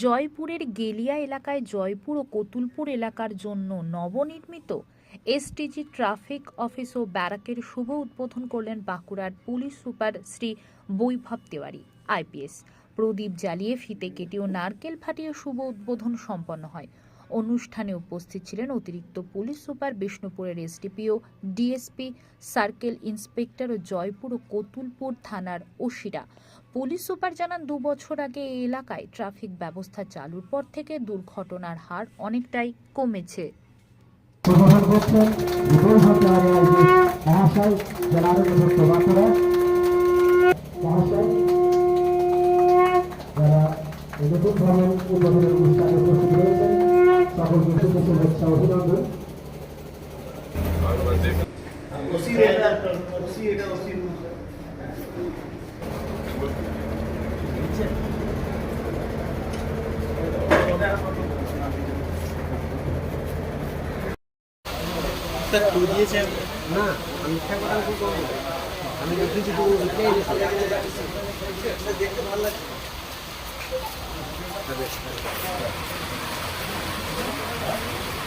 জয়পুরের গেলিয়া এলাকায় জয়পুর ও কতুলপুর এলাকার জন্য নবনির্মিত এসটিজি ট্রাফিক অফিস ও ব্যারাকের শুভ উদ্বোধন করলেন বাঁকুড়ার police super Shri Vaibhav Tewari, IPS. প্রদীপ জ্বালিয়ে ফিতে কেটে ও নারকেল ফাটিয়ে শুভ উদ্বোধন সম্পন্ন হয়। অনুষ্ঠানে উপস্থিত ছিলেন অতিরিক্ত পুলিশ সুপার বিষ্ণুপুরের এসডিপিও ডিএসপি, সার্কেল ইন্সপেক্টর ও জয়পুর ও কতুলপুর থানার ওসিরা। পুলিশ সুপার জানান, দু বছর আগে এই এলাকায় ট্রাফিক ব্যবস্থা চালুর পর থেকে দুর্ঘটনার হার অনেকটাই কমেছে। প্রশাসন স্যার টু দিয়েছে না আমি মিথ্যা কথা কি করব আমি দেখেছি রিপ্লাই দেখতে ভালো লাগছে আহ,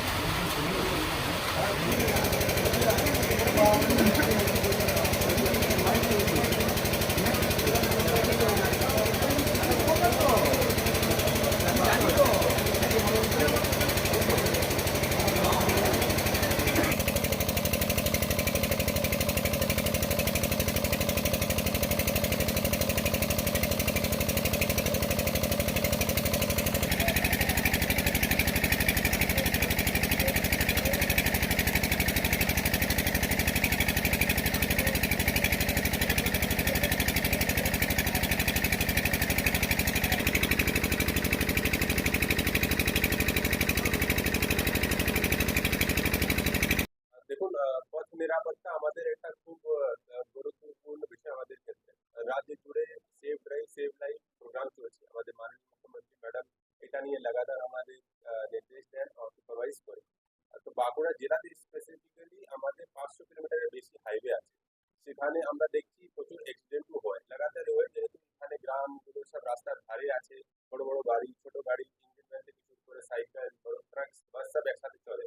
পথ নিরাপত্তা আমাদের একটা খুব গুরুত্বপূর্ণ বিষয় আমাদের ক্ষেত্রে। রাজ্য জুড়ে safe drive save life programme চলছে। আমাদের মাননীয় মুখ্যমন্ত্রী ম্যাডাম এটা নিয়ে লাগাতার আমাদের নির্দেশ দেন সুপারভাইজ করে। তো বাঁকুড়া জেলাতে স্পেসিফিক্যালি আমাদের পাঁচশো কিলোমিটারের বেশি হাইওয়ে আছে। সেখানে আমরা দেখছি প্রচুর অ্যাক্সিডেন্টও হয়, লাগাতার হয়। যেহেতু এখানে গ্রামগুলো সব রাস্তার ধারে আছে, বড় বড় গাড়ি, ছোট গাড়ি ইঞ্জিন ভ্যান থেকে শুরু করে সাইকেল বড় ট্রাক বাস সব একসাথে চলে।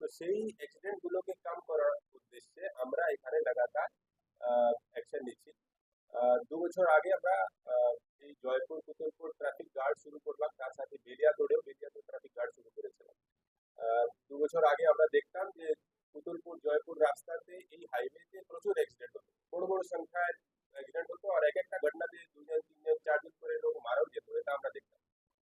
তো সেই অ্যাক্সিডেন্ট গুলোকে কম করার উদ্দেশ্যে আমরা এখানে লাগাতার অ্যাকশন নিচ্ছি। দু বছর আগে আমরা এই জয়পুর কুতুলপুর ট্রাফিক গার্ড শুরু করলাম। তার সাথে বেলিয়াতোড়েও বেলিয়াতোড় ট্রাফিক গার্ড শুরু করেছিলাম। দু বছর আগে আমরা দেখতাম যে কুতুলপুর জয়পুর রাস্তাতে এই হাইওয়েতে প্রচুর অ্যাক্সিডেন্ট হতো। বড় বড় সংখ্যায় অ্যাক্সিডেন্ট হতো। আর এক একটা ঘটনাতে দুজন তিনজন চারজন করে লোক মারাও যেত এটা আমরা দেখতাম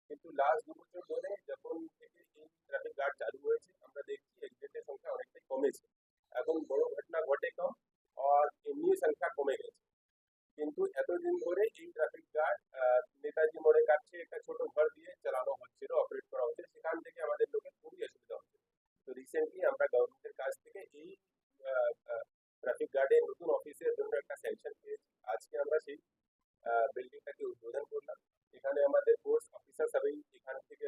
কিন্তু লাস্ট দু বছর ধরে যখন থেকে এই ট্রাফিক গার্ড চালু হয়েছে আমরা দেখছি অ্যাক্সিডেন্টের সংখ্যা অনেকটাই কমেছে এখন বড় ঘটনা ঘটে কম আর এমনি সংখ্যা কমে গেছে কিন্তু এতদিন ধরে এই ট্রাফিক গার্ড নেতাজি মোড়ের কাছে একটা ছোট ঘর দিয়ে চালানো হচ্ছিল অপারেট করা হচ্ছে সেখান থেকে আমাদের লোকের খুবই অসুবিধা হচ্ছে তো রিসেন্টলি আমরা গভর্নমেন্টের কাছ থেকে এই ট্রাফিক গার্ডের নতুন অফিসের জন্য একটা স্যাংশন পেয়েছি আজকে আমরা সেই বিল্ডিংটাকে উদ্বোধন করলাম এখানে আমাদের ফোর্স অফিসার সবাই এখান থেকে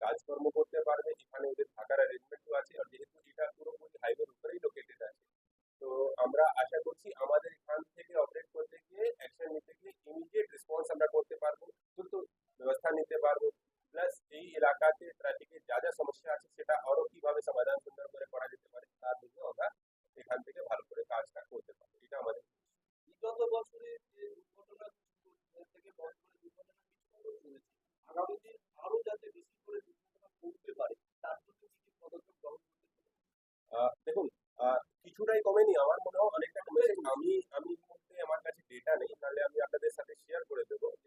কাজকর্ম করতে পারবে এখানে ওদের থাকার অ্যারেঞ্জমেন্টও আরও যাতে বেশি করতে দেখুন কিছুটাই কমেনি আমার, মনে হয় অনেকটা কমেছে। আমি আমি মুহূর্তে আমার কাছে ডেটা নেই, তাহলে আমি আপনাদের সাথে শেয়ার করে দেবো।